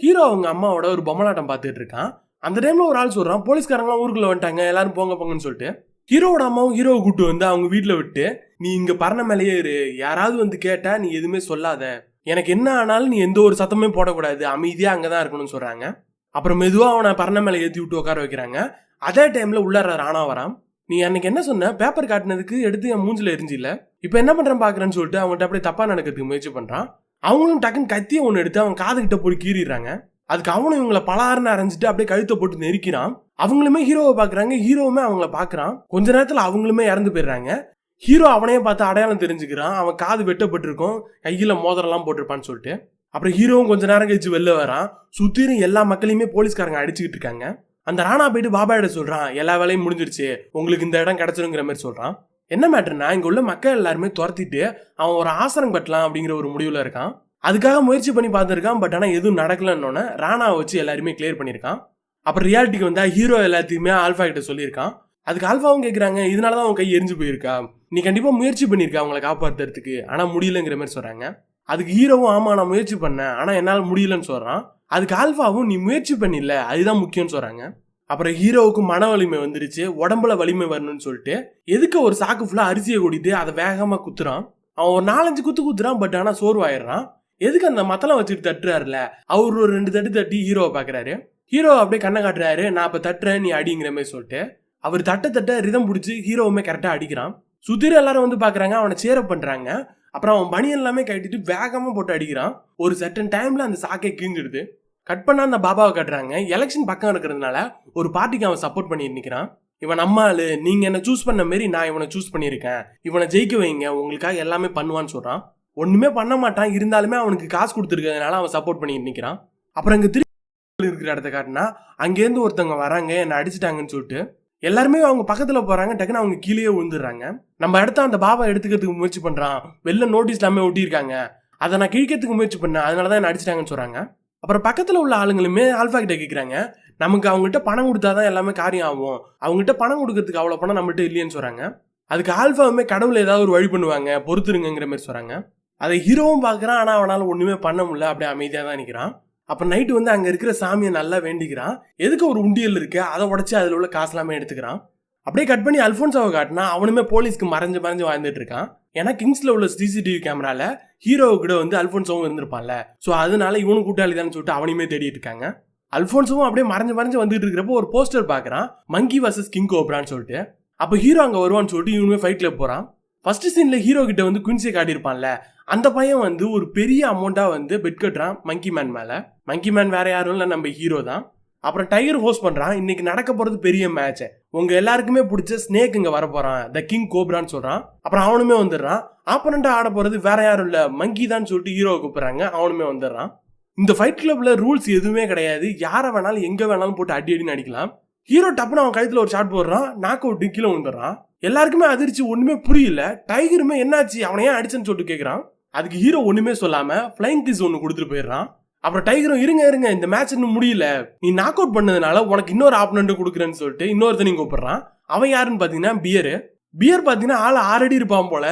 ஹீரோ அவங்க அம்மாவோட ஒரு பொம்மலாட்டம் பார்த்துட்டு இருக்கான். அந்த டைம்ல ஒரு ஆள் சொல்றான் போலீஸ்காரங்களாம் ஊருக்குள்ள வந்துட்டாங்க எல்லாரும் போங்க போங்கன்னு சொல்லிட்டு. ஹீரோவோட அம்மாவும் ஹீரோவை கூட்டு வந்து அவங்க வீட்டில் விட்டு நீ இங்க பரண மேலேயே இரு. யாராவது வந்து கேட்டா நீ எதுவுமே சொல்லாத. எனக்கு என்ன ஆனாலும் நீ எந்த ஒரு சத்தமே போடக்கூடாது. அமைதியா அங்கதான் இருக்கணும்னு சொல்றாங்க. அப்புறம் மெதுவாக அவனை பரண மேலே ஏற்றி விட்டு உட்கார வைக்கிறாங்க. அதே டைம்ல உள்ளார ராணா வரான். நீ அன்னைக்கு என்ன சொன்ன? பேப்பர் காட்டினதுக்கு எடுத்து என் மூஞ்சில் எரிஞ்சில. இப்போ என்ன பண்ணுறேன் பார்க்குறேன்னு சொல்லிட்டு அவன்கிட்ட அப்படியே தப்பாக நடக்கிறதுக்கு முயற்சி பண்ணுறான் அவங்களும் டக்குன்னு கத்தியை ஒன்று எடுத்து அவன் காதுகிட்ட போய் கீறிடுறாங்க. அதுக்கு அவனும் இவங்களை பலாருன்னு அரைஞ்சிட்டு அப்படியே கழுத்தை போட்டு நெரிக்கிறான். அவங்களுமே ஹீரோவை பார்க்குறாங்க ஹீரோவுமே அவங்கள பார்க்குறான் கொஞ்ச நேரத்தில் அவங்களுமே இறந்து போயிடுறாங்க. ஹீரோ அவனையே பார்த்து அடையாளம் தெரிஞ்சுக்கிறான். அவன் காது வெட்டப்பட்டிருக்கும். கையில் மோதிரம்லாம் போட்டிருப்பான்னு சொல்லிட்டு. அப்புறம் ஹீரோவும் கொஞ்ச நேரம் கழிச்சு வெளில வரான். சுத்திரும் எல்லா மக்களையுமே போலீஸ்காரங்க அடிச்சுக்கிட்டு இருக்காங்க. அந்த ராணா போயிட்டு பாபாயிட சொல்கிறான் எல்லா வேலையும் முடிஞ்சிருச்சு. உங்களுக்கு இந்த இடம் கிடைச்சிருங்கிற மாதிரி சொல்கிறான் என்ன மேட்டர்னா இங்கே உள்ள மக்கள் எல்லாருமே துரத்திட்டு அவன் ஒரு ஆசனம் கட்டலாம் அப்படிங்கிற ஒரு முடிவில் இருக்கான். அதுக்காக முயற்சி பண்ணி பார்த்துருக்கான் பட் ஆனால் எதுவும் நடக்கலன்னொன்னே ராணாவை வச்சு எல்லாருமே கிளியர் பண்ணியிருக்கான். அப்புறம் ரியாலிட்டிக்கு வந்தால் ஹீரோ எல்லாத்தையுமே ஆல்ஃபா கிட்ட சொல்லியிருக்கான். அதுக்கு ஆல்ஃபாவும் கேட்குறாங்க இதனால தான் அவன் கை எரிஞ்சு போயிருக்கா? நீ கண்டிப்பாக முயற்சி பண்ணியிருக்கா அவங்களை காப்பாற்றுறதுக்கு ஆனால் முடியலங்கிற மாதிரி சொல்கிறாங்க அதுக்கு ஹீரோவும் ஆமாம் நான் முயற்சி பண்ணேன் ஆனால் என்னால் முடியலன்னு சொல்கிறான் அதுக்கு ஆல்ஃபாவும் நீ முயற்சி பண்ணில அதுதான் முக்கியம்னு சொல்கிறாங்க அப்புறம் ஹீரோவுக்கு மன வலிமை வந்துருச்சு உடம்புல வலிமை வரணும்னு சொல்லிட்டு எதுக்கு ஒரு சாக்கு ஃபுல்லாக அரிசியை கூட்டிட்டு அதை வேகமாக குத்துறான்? அவன் ஒரு நாலஞ்சு குத்து குத்துறான் பட் ஆனால் சோர்வாயிடுறான். எதுக்கு அந்த மத்தளம் வச்சுட்டு தட்டுறாருல? அவர் ஒரு ரெண்டு தட்டு தட்டி ஹீரோவை பார்க்குறாரு ஹீரோ அப்படியே கண்ணை காட்டுறாரு நான் இப்போ தட்டுறேன் நீ அடிங்கிற மாதிரி சொல்லிட்டு. அவர் தட்ட தட்ட ரிதம் பிடிச்சி ஹீரோவுமே கரெக்டாக அடிக்கிறான். சுத்திர எல்லாரும் வந்து பார்க்குறாங்க அவனை சேரப் பண்ணுறாங்க அப்புறம் அவன் பணி எல்லாமே கட்டிட்டு வேகமாக போட்டு அடிக்கிறான். ஒரு சர்டன் டைமில் அந்த சாக்கை கிழிஞ்சிடுது. கட் பண்ணா அந்த பாபாவை காட்டுறாங்க. எலெக்ஷன் பக்கம் இருக்கிறதுனால ஒரு பார்ட்டிக்கு அவன் சப்போர்ட் பண்ணி நிற்கிறான் இவன் நம்ம ஆளு. நீங்க என்ன சூஸ் பண்ண மாரி நான் இவனை சூஸ் பண்ணியிருக்கேன். இவனை ஜெயிக்க வைங்க. உங்களுக்காக எல்லாமே பண்ணுவான்னு சொல்றான். ஒண்ணுமே பண்ண மாட்டான். இருந்தாலுமே அவனுக்கு காசு கொடுத்துருக்கிறதுனால அவன் சப்போர்ட் பண்ணி நிற்கிறான் அப்புறம் இங்க திருப்பி இருக்கிற இடத்த காட்டினா அங்கேருந்து ஒருத்தவங்க வராங்க. என்னை அடிச்சிட்டாங்கன்னு சொல்லிட்டு எல்லாருமே அவங்க பக்கத்துல போறாங்க. டக்குன்னு அவங்க கீழே விழுந்துடுறாங்க. நம்ம இடத்த அந்த பாபா எடுத்துக்கிறதுக்கு முயற்சி பண்றான். வெளில நோட்டீஸ் எல்லாமே ஒட்டியிருக்காங்க. அதை நான் கிழிக்கிறதுக்கு முயற்சி பண்ணேன். அதனால தான் என்ன அடிச்சிட்டாங்கன்னு சொல்றாங்க. அப்புறம் பக்கத்தில் உள்ள ஆளுங்களுமே ஆல்ஃபா கிட்ட கேட்குறாங்க நமக்கு அவங்ககிட்ட பணம் கொடுத்தாதான் எல்லாமே காரியம் ஆகும். அவங்ககிட்ட பணம் கொடுக்கறதுக்கு அவ்வளோ பணம் நம்மகிட்ட இல்லையேன்னு சொல்கிறாங்க அதுக்கு ஆல்ஃபாவுமே கடவுள் ஏதாவது ஒரு வழி பண்ணுவாங்க பொறுத்துருங்கிற மாதிரி சொல்கிறாங்க அதை ஹீரோவும் பார்க்குறான் ஆனால் அவனால ஒன்றுமே பண்ண முடியல அப்படியே அமைதியாக தான் நிற்கிறான் அப்போ நைட்டு வந்து அங்கே இருக்கிற சாமியை நல்லா வேண்டிக்கிறான். எதுக்கு ஒரு உண்டியல் இருக்கு அதை உடச்சி அதில் உள்ள காசு எல்லாமே எடுத்துக்கிறான். அப்படியே கட் பண்ணி அல்ஃபோன்ஸாவை காட்டினா அவனுமே போலீஸ்க்கு மறைஞ்சு மறைஞ்சு வாழ்ந்துட்டு இருக்கான். ஏன்னா கிங்ஸ்ல உள்ள சிசிடிவி கேமரால ஹீரோ கூட வந்து அல்போன்சோவும் இருந்திருப்பான்ல. ஸோ அதனால இவனும் கூட்டாளி தான் சொல்லிட்டு அவனையுமே தேடிட்டு இருக்காங்க அல்போன்சோவும் அப்படியே மறைஞ்சு மறைஞ்சு வந்துட்டு இருக்கிறப்போ ஒரு போஸ்டர் பாக்குறான். மங்கி வர்சஸ் கிங் கோப்ரான்னு சொல்லிட்டு. அப்போ ஹீரோ அங்க வருவான்னு சொல்லிட்டு இவனுமே ஃபைட்ல போறான். ஃபர்ஸ்ட் சீன்ல ஹீரோ கிட்ட வந்து குயின்ஸே காட்டியிருப்பான்ல. அந்த பையன் வந்து ஒரு பெரிய அமௌண்ட்டாக வந்து பெட் கட்டுறான் மங்கி மேன் மேல. மங்கி மேன் வேற யாரும் இல்லை நம்ம ஹீரோ தான். அப்புறம் டைகர் ஹோஸ்ட் பண்ணுறான் இன்னைக்கு நடக்க போகிறது பெரிய மேட்ச் உங்க எல்லாருக்குமே பிடிச்ச ஸ்னேக் இங்கே வர த கிங் கோப்ரான்னு சொல்கிறான் அப்புறம் அவனுமே வந்துடுறான். ஆப்பனண்டா ஆட போகிறது வேற யாரும் இல்லை. மங்கி தான் சொல்லிட்டு ஹீரோவை கூப்பிட்றாங்க. அவனுமே வந்துடுறான். இந்த ஃபைட் கிளப்ல ரூல்ஸ் எதுவுமே கிடையாது. யாரை வேணாலும் எங்கே வேணாலும் போட்டு அடி அடின்னு அடிக்கலாம். ஹீரோ டப்புன்னு அவன் கழுத்தில் ஒரு ஷாட் போடுறான். நாக் அவுட் கீழே வந்துடுறான் எல்லாருக்குமே அதிர்ச்சி ஒன்றுமே புரியல. டைகருமே என்னாச்சு? அவனை ஏன் அடிச்சேன்னு சொல்லிட்டு கேட்குறான் அதுக்கு ஹீரோ ஒன்றுமே சொல்லாமல் ஃப்ளைங் கிஸ் ஒன்று கொடுத்துட்டு போயிடுறான். அப்புறம் டைகரும் இருங்க இருங்க இந்த மேட்ச் இன்னும் முடியல. நீ நாக் அவுட் பண்ணதுனால உனக்கு இன்னொரு ஆப்னண்ட் கொடுக்குறேன்னு சொல்லிட்டு இன்னொருத்தனையும் கூப்பிடுறான். அவன் யாருன்னு பாத்தீங்கன்னா பியர் பியர் பாத்தீங்கன்னா ஆள் ஆறடி இருப்பான் போல.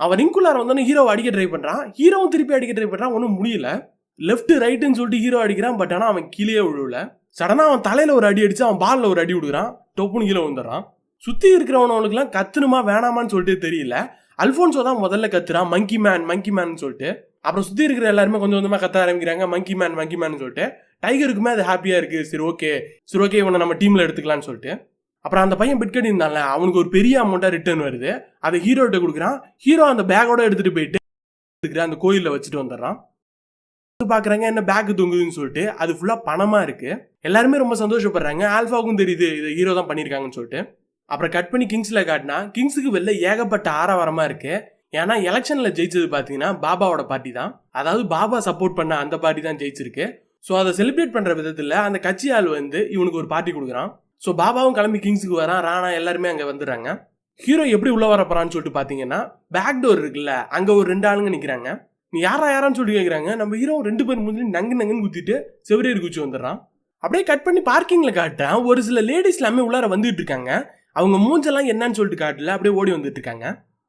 அவன் ரிங்குள்ளார வந்தோன்னே ஹீரோ அடிக்க ட்ரை பண்றான். ஹீரோவும் திருப்பி அடிக்க ட்ரை பண்றான் ஒன்றும் முடியல. லெஃப்ட் ரைட்டுன்னு சொல்லிட்டு ஹீரோ அடிக்கிறான் பட் ஆனால் அவன் கீழே விழுவல சடனாக அவன் தலையில் ஒரு அடி அடிச்சு அவன் பாலில் ஒரு அடி விடுறான் டொப்புன்னு கீழே வந்துடுறான் சுற்றி இருக்கிறவனவங்களுக்குலாம் கத்துணுமா வேணாமான்னு சொல்லிட்டு தெரியல. அல்ஃபோன்ஸோ தான் முதல்ல கத்துறான். மங்கி மேன் மங்கி மேன் சொல்லிட்டு. அப்புறம் சுற்றி இருக்கிற எல்லாருமே கொஞ்சம் கொஞ்சமாக கத்த ஆரம்பிக்கிறாங்க. மங்கி மேன் மங்கி மேன் சொல்லிட்டு. டைகருக்குமே அது ஹாப்பியாக இருக்குது சரி ஓகே சரி ஓகே இவனை நம்ம டீமில் எடுத்துக்கலாம்னு சொல்லிட்டு. அப்புறம் அந்த பையன் பிட் கட்டி அவனுக்கு ஒரு பெரிய அமௌண்ட்டாக ரிட்டர்ன் வருது. அதை ஹீரோட்ட கொடுக்குறான். ஹீரோ அந்த பேக்கோட எடுத்துகிட்டு போயிட்டு இருக்கிற அந்த கோயிலில் வச்சுட்டு வந்துடுறான். பார்க்குறாங்க என்ன பேக் தொங்குதுன்னு சொல்லிட்டு. அது ஃபுல்லாக பணமாக இருக்குது எல்லாருமே ரொம்ப சந்தோஷப்படுறாங்க. ஆல்ஃபாவுக்கும் தெரியுது இது ஹீரோ தான் பண்ணியிருக்காங்கன்னு சொல்லிட்டு. அப்புறம் கட் பண்ணி கிங்ஸில் காட்டினா கிங்ஸுக்கு வெளில ஏகப்பட்ட ஆரவாரமாக இருக்குது ஏன்னா எலெக்ஷனில் ஜெயிச்சது பார்த்தீங்கன்னா பாபாவோட பார்ட்டி தான். அதாவது பாபா சப்போர்ட் பண்ண அந்த பார்ட்டி தான் ஜெயிச்சிருக்கு. ஸோ அதை செலிப்ரேட் பண்ணுற விதத்தில் அந்த கட்சி ஆள் வந்து இவனுக்கு ஒரு பார்ட்டி கொடுக்குறான். ஸோ பாபாவும் கிளம்பி கிங்ஸுக்கு வரான். ராணா எல்லாருமே அங்கே வந்துடுறாங்க. ஹீரோ எப்படி உள்ள வர சொல்லிட்டு பார்த்தீங்கன்னா பேக் டோர் இருக்குல்ல அங்கே ஒரு ரெண்டு ஆளுங்க நிற்கிறாங்க நீ யாரா யாரான்னு சொல்லி கேட்குறாங்க நம்ம ஹீரோ ரெண்டு பேர் முன்னாடி நங்கு நங்குன்னு குத்திட்டு செவரியர் குச்சி வந்துடுறான். அப்படியே கட் பண்ணி பார்க்கிங்கில் காட்டுறேன். ஒரு சில லேடிஸ் எல்லாமே உள்ளார வந்துட்டு இருக்காங்க. அவங்க மூஞ்செல்லாம் என்னன்னு சொல்லிட்டு காட்டல. அப்படியே ஓடி வந்துட்டு இருக்காங்க.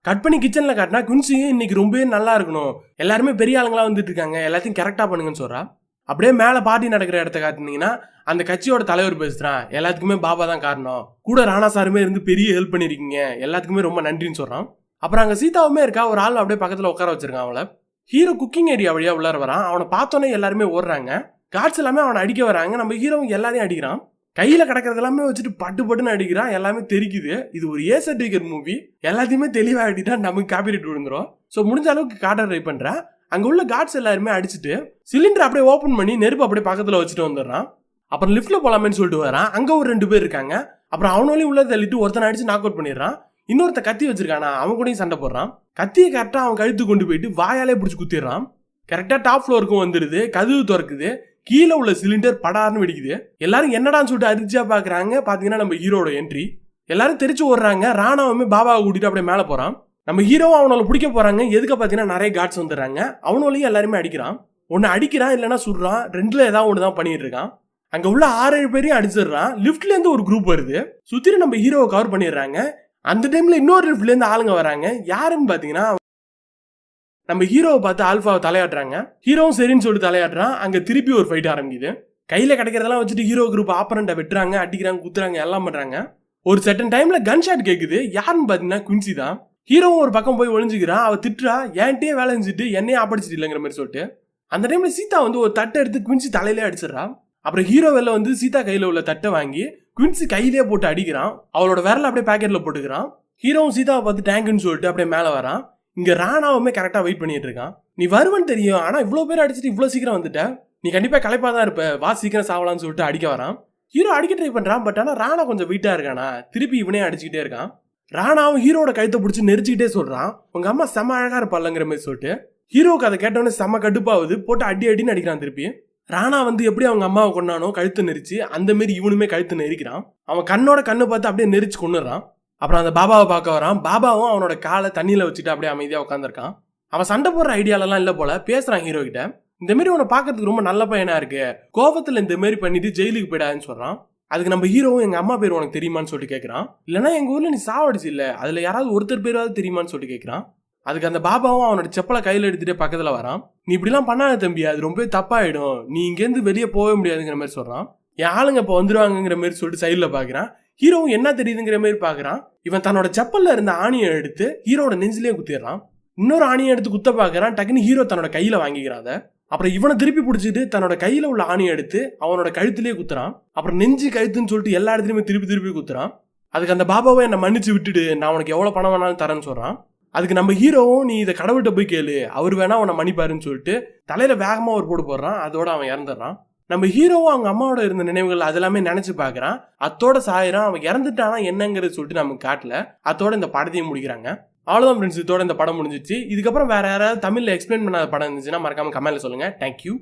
கட் பண்ணி கிச்சனில் காட்டினா குன்சி இன்னைக்கு ரொம்பவே நல்லா இருக்கணும். எல்லாருமே பெரிய ஆளுங்களா வந்துட்டு இருக்காங்க எல்லாத்தையும் கரெக்டாக பண்ணுங்கன்னு சொல்றா. அப்படியே மேலே பார்ட்டி நடக்கிற இடத்த காட்டினீங்கன்னா அந்த கட்சியோட தலைவர் பேசுகிறான் எல்லாத்துக்குமே பாபா தான் காரணம். கூட ராணா சாருமே இருந்து பெரிய ஹெல்ப் பண்ணியிருக்கீங்க எல்லாத்துக்குமே ரொம்ப நன்றின்னு சொல்கிறான் அப்புறம் அங்கே சீதாவுமே இருக்கா ஒரு ஆள் அப்படியே பக்கத்தில் உட்கார வச்சிருக்கான் அவளை. ஹீரோ குக்கிங் ஏரியா வழியாக உள்ளார வரான். அவனை பார்த்தோன்னே எல்லாருமே ஓடுறாங்க. காட்ஸ் எல்லாமே அவனை அடிக்க வராங்க. நம்ம ஹீரோவும் எல்லாரையும் அடிக்கிறான். கையில் கிடக்கிறது எல்லாமே வச்சுட்டு பட்டு பட்டுன்னு அடிக்கிறான் எல்லாமே தெரிக்குது. இது ஒரு ஏ சர்டிஃபிகேட் மூவி எல்லாத்தையுமே தெளிவாக அடிட்டா நமக்கு காப்பிரைட் விழுந்துரும். ஸோ முடிஞ்ச அளவுக்கு காட்ட ட்ரை பண்ணுறேன் அங்கே உள்ள காட்ஸ் எல்லாருமே அடிச்சுட்டு சிலிண்டர் அப்படியே ஓப்பன் பண்ணி நெருப்பு அப்படியே பக்கத்தில் வச்சுட்டு வந்துடுறான். அப்புறம் லிஃப்ட்டில் போகலாமேன்னு சொல்லிட்டு வரான். அங்கே ஒரு ரெண்டு பேர் இருக்காங்க. அப்புறம் அவனாலையும் உள்ள தள்ளிட்டு ஒருத்தனை அடிச்சு நாக் அவுட் பண்ணிடுறான். இன்னொருத்த கத்தி வச்சிருக்கானா? அவன் கூடயும் சண்டை போடுறான். கத்தியை கரெக்டாக அவன் கழுத்து கொண்டு போயிட்டு வாயாலே பிடிச்சி குத்திடுறான். கரெக்டாக டாப் ஃப்ளோருக்கும் வந்துடுது. கதவு திறக்குது. கீழே உள்ள சிலிண்டர் படார்னு வெடிக்குது. எல்லாரும் என்னடான்னு சொல்லிட்டு அதிர்ச்சியா பாக்குறாங்க. பாத்தீங்கன்னா நம்ம ஹீரோட என்ட்ரி எல்லாரும் தெரிச்சு ஓடுறாங்க. ராணாவுமே பாபாவை கூட்டிட்டு அப்படியே மேல போறான். நம்ம ஹீரோவும் அவனால பிடிக்க போறாங்க. எதுக்கு பாத்தீங்கன்னா நிறைய காட்ஸ் வந்துடுறாங்க. அவனாலையும் எல்லாருமே அடிக்கிறான். ஒன்னு அடிக்கிறான் இல்லைன்னா சுடுறான். ரெண்டுல ஏதாவது ஒன்று தான் பண்ணிட்டு இருக்கான். அங்க உள்ள ஆறு ஏழு பேரையும் அடிச்சிடுறான். லிஃப்ட்லேருந்து ஒரு குரூப் வருது. சுத்திர நம்ம ஹீரோவை கவர் பண்ணிடுறாங்க. அந்த டைம்ல இன்னொரு லிஃப்ட்ல இருந்து ஆளுங்க வராங்க. யாருன்னு பாத்தீங்கன்னா நம்ம ஹீரோவை பார்த்து ஆல்ஃபாவை தலையாடுறாங்க ஹீரோவும் சரின்னு சொல்லிட்டு தலையாடுறான் அங்கே திருப்பி ஒரு ஃபைட் ஆரம்பிக்குது. கையில் கிடைக்கிறதெல்லாம் வச்சுட்டு ஹீரோ குரூப் ஆப்பரண்டை வெட்டுறாங்க அடிக்கிறாங்க குத்துறாங்க எல்லாம் பண்ணுறாங்க ஒரு செட்டன் டைமில் கன் ஷாட் கேட்குது யாருன்னு பார்த்தீங்கன்னா குயின்சி தான். ஹீரோவும் ஒரு பக்கம் போய் ஒழிஞ்சிக்கிறான் அவள் திட்டுறா என்கிட்டயே வேலை செஞ்சுட்டு என்னையே ஆப்படிச்சிட்டு இல்லைங்கிற மாதிரி சொல்லிட்டு. அந்த டைமில் சீதா வந்து ஒரு தட்டை எடுத்து குயின்சி தலையிலே அடிச்சிடறா. அப்புறம் ஹீரோ வெளில வந்து சீதா கையில் உள்ள தட்டை வாங்கி குயின்சி கையிலே போட்டு அடிக்கிறான். அவளோட விரல அப்படியே பேக்கெட்டில் போட்டுக்கிறான். ஹீரோவும் சீதாவை பார்த்து டேங்குன்னு சொல்லிட்டு அப்படியே மேலே வரான். இங்க ராணாவுமே கரெக்டா வெயிட் பண்ணிட்டு இருக்கான். நீ வருவன் தெரியும் ஆனா இவ்வளவு பேர் அடிச்சிட்டு இவ்வளவு சீக்கிரம் வந்துட்ட. நீ கண்டிப்பா களைப்பா தான் இருப்ப. வா சீக்கிரம் சாவலாம்னு சொல்லிட்டு அடிக்க வரான். ஹீரோ அடிக்க ட்ரை பண்றான் பட் ஆனா ராணா கொஞ்சம் வீட்டா இருக்கானா? திருப்பி இவனே அடிச்சுக்கிட்டே இருக்கான். ராணாவும் ஹீரோட கழுத்தை பிடிச்சி நெரிச்சுக்கிட்டே சொல்றான். உங்க அம்மா செம்ம அழகா இருப்பாளங்கிற மாதிரி சொல்லிட்டு ஹீரோக்கு அதை கேட்டவொடனே செம்ம கடுப்பாகுது. போட்டு அடி அடின்னு அடிக்கிறான் திருப்பி. ராணா வந்து எப்படி அவங்க அம்மாவை கொண்டானோ கழுத்து நெரிச்சு அந்த மாதிரி இவனுமே கழுத்து நெரிக்கிறான். அவன் கண்ணோட கண்ணை பார்த்து அப்படியே நெரிச்சு கொண்டுறான் அப்புறம் அந்த பாபாவை பார்க்க வரான். பாபாவும் அவனோட காலை தண்ணியில் வச்சுட்டு அப்படியே அமைதியாக உட்காந்துருக்கான் அவன் சண்டை போடுற ஐடியாலலாம் இல்லை போல பேசுகிறான் ஹீரோ கிட்ட. இந்த மாதிரி உன்னை பார்க்கறதுக்கு ரொம்ப நல்ல பையனா இருக்கு. கோபத்தில் இந்த மாதிரி பண்ணிட்டு ஜெயிலுக்கு போயிடாதுன்னு சொல்கிறான் அதுக்கு நம்ம ஹீரோவும் எங்கள் அம்மா பேர் உனக்கு தெரியுமான்னு சொல்லிட்டு கேட்குறான் இல்லைன்னா எங்கள் ஊரில் நீ சாவடிச்சு இல்லை. அதில் யாராவது ஒருத்தர் பேராவது தெரியுமான்னு சொல்லிட்டு கேட்குறான் அதுக்கு அந்த பாபாவும் அவனோட செப்பலை கையில் எடுத்துகிட்டே பக்கத்தில் வரான். நீ இப்படிலாம் பண்ணாத தம்பி அது ரொம்பவே தப்பாயிடும். நீ இங்கேருந்து வெளியே போக முடியாதுங்கிற மாதிரி சொல்கிறான் என் ஆளுங்க இப்போ வந்துடுவாங்கங்கிற மாதிரி சொல்லிட்டு சைடில் பார்க்குறான் ஹீரோவும் என்ன தெரியுதுங்கிற மாதிரி பாக்குறான். இவன் தன்னோட செப்பல்ல இருந்த ஆணியை எடுத்து ஹீரோட நெஞ்சிலே குத்திடுறான். இன்னொரு ஆணியை எடுத்து குத்த பாக்குறான். டக்குன்னு ஹீரோ தன்னோட கையில வாங்கிக்கிறான் அப்புறம் இவனை திருப்பி பிடிச்சிட்டு தன்னோட கையில உள்ள ஆணியை எடுத்து அவனோட கழுத்திலே குத்துறான். அப்புறம் நெஞ்சு கழுத்துன்னு சொல்லிட்டு எல்லா இடத்துலயுமே திருப்பி திருப்பி குத்துறான். அதுக்கு அந்த பாபாவை என்னை மன்னிச்சு விட்டுட்டு நான் உனக்கு எவ்வளவு பணம் வேணாலும் தரேன்னு சொல்றான். அதுக்கு நம்ம ஹீரோவும் நீ இதை கடவுள்கிட்ட போய் கேளு. அவர் வேணா உன்னை மன்னிப்பாருன்னு சொல்லிட்டு தலையில வேகமா ஒரு போடு போடுறான். அதோட அவன் இறந்துடுறான். நம்ம ஹீரோவும் அவங்க அம்மாவோட இருந்த நினைவுகள் அதெல்லாமே நினைச்சு பாக்குறான் அத்தோட சாயிறான். அவன் இறந்துட்டானா என்னங்கிறது சொல்லிட்டு நமக்கு காட்டல. அத்தோட இந்த படத்தையும் முடிக்கிறாங்க. அவ்வளோதான் ஃப்ரெண்ட்ஸ் இதோட இந்த படம் முடிஞ்சிச்சு. இதுக்கப்புறம் வேற யாராவது தமிழ்ல எக்ஸ்பிளைன் பண்ணாத படம் இருந்துச்சுன்னா மறக்காம கமெண்ட்ல சொல்லுங்க. தேங்க்யூ